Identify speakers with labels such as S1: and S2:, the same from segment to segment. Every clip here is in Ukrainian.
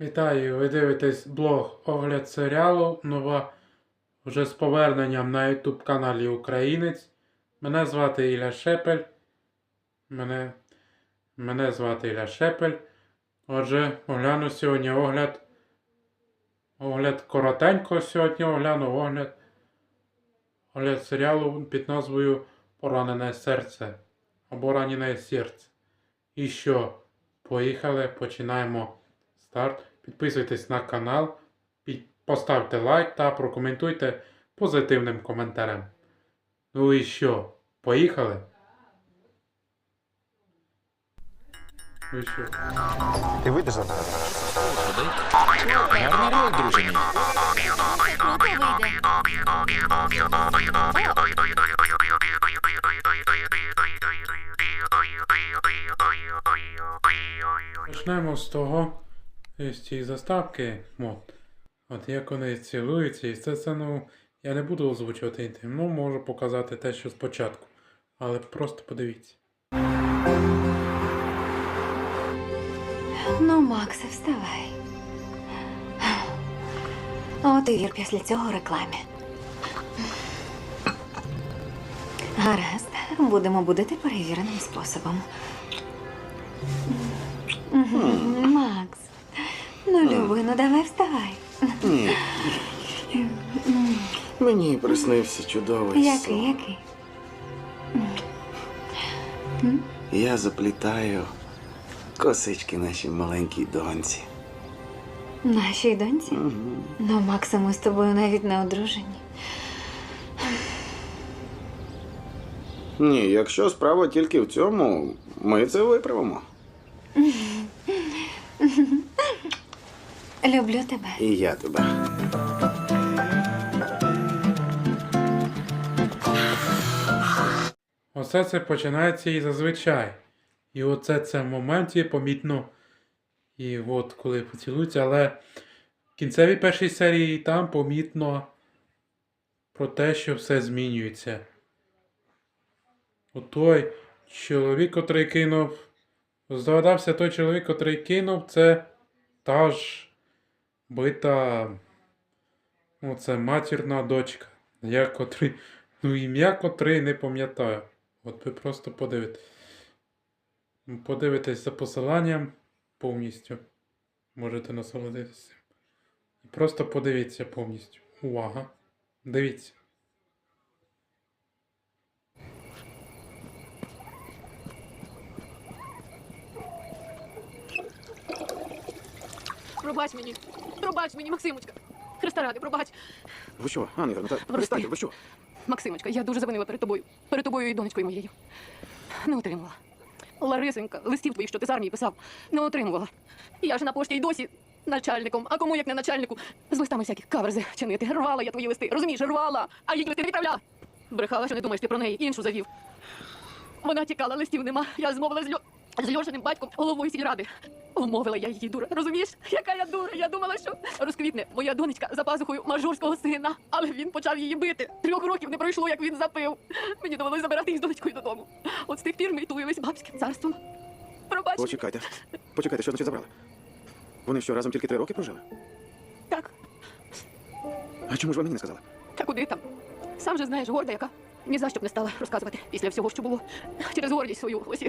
S1: Вітаю, ви дивитесь блог Огляд серіалу. Нова вже з поверненням на YouTube каналі Українець. Мене звати Ілля Шепель. Мене, мене звати Ілля Шепель. Отже, огляну сьогодні огляд. Огляд коротенько сьогодні огляну огляд. Огляд серіалу під назвою Поранене серце або Ранене серце. І що? Поїхали, починаємо старт. Підписуйтесь на канал, поставте лайк та прокоментуйте позитивним коментарем. Ну і що? Поїхали? Ну і що?
S2: Ти вийдеш за мене?
S3: Гарний ролик, друже мій.
S1: Почнемо з того, з цієї заставки. От, от як вони цілуються, і це, це ну, я не буду озвучувати інтим, ну можу показати те, що спочатку. Але просто подивіться.
S4: Ну, Максе, вставай. От і після цього рекламі. Гаразд, будемо будити перевіреним способом. Макс. Ну, люби, ну давай вставай.
S2: Ні. Мені приснився чудовий
S4: Який,
S2: сон.
S4: який?
S2: Я заплітаю косички нашій маленькій доньці.
S4: Нашій доньці?
S2: Мгм.
S4: Ну, Максе, ми з тобою навіть не одружені.
S2: Ні, якщо справа тільки в цьому, ми це виправимо.
S4: Люблю тебе.
S2: І я тебе.
S1: Оце це починається і зазвичай. І оце це в моменті помітно. І от коли поцілуються, але в кінцевій першій серії там помітно про те, що все змінюється. От той чоловік, котрий кинув. Здогадався той чоловік, котрий кинув, це та ж бита. Оце матірна дочка. Я котрий. Ну, ім'я котрий не пам'ятаю. От ви просто подивитесь. Подивитесь за посиланням повністю. Можете насолодитися. Просто подивіться повністю. Увага. Дивіться.
S5: Пробач мені. Пробач мені, Максимочка. Христа ради, пробач.
S2: Ви що, Анна Івановна, та перестаньте, ви що?
S5: Максимочка, я дуже завинила перед тобою. Перед тобою і донечкою моєю. Не отримала. Ларисенька, листів твоїх, що ти з армії писав, не отримувала. Я ж на пошті й досі начальником, а кому як не начальнику, з листами всяких каверзи чинити. Рвала я твої листи, розумієш, рвала, а листи не відправляла. Брехала, що не думаєш ти про неї, іншу завів. Вона тікала, листів нема. Я змовила з, Льо... з Льошиним батьком, головою сільради. Умовила я її дура. Розумієш? Яка я дура? Я думала, що розквітне моя донечка за пазухою мажорського сина, але він почав її бити. Трьох років не пройшло, як він запив. Мені довелося забирати її з донечкою додому. От з тих пір ми й бабським царством. Пробач.
S2: Почекайте. Почекайте, що значить забрали? Вони що, разом тільки три роки прожили?
S5: Так,
S2: А чому ж ви мені не сказали?
S5: та куди там? Сам же знаєш, горда яка. Ні за що б не стала розказувати після всього, що було. Через гордість свою ось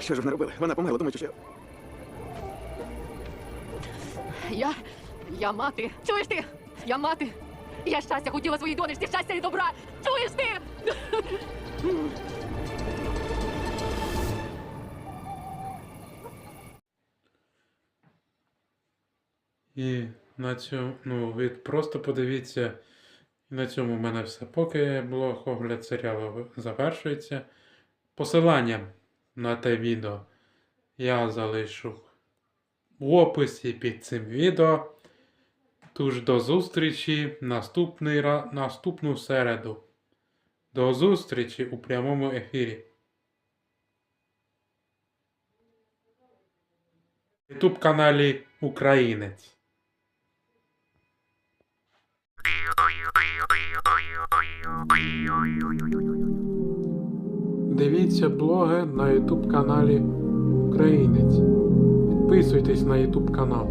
S2: Що ж вони робили? Вона померла, думаючи, що... я-
S5: Я. Я мати. Чуєш ти? Я мати. Я щастя хотіла своїй донечці, щастя і добра. Чуєш ти?
S1: І на цьому, ну, ви просто подивіться. І на цьому в мене все. Поки блог огляд серіалу завершується. Посилання на те відео я залишу в описі під цим відео. Тож до зустрічі наступний, наступну середу. До зустрічі у прямому ефірі. Ютуб каналі Українець. Дивіться блоги на YouTube каналі Українець. підписуйтесь на YouTube канал.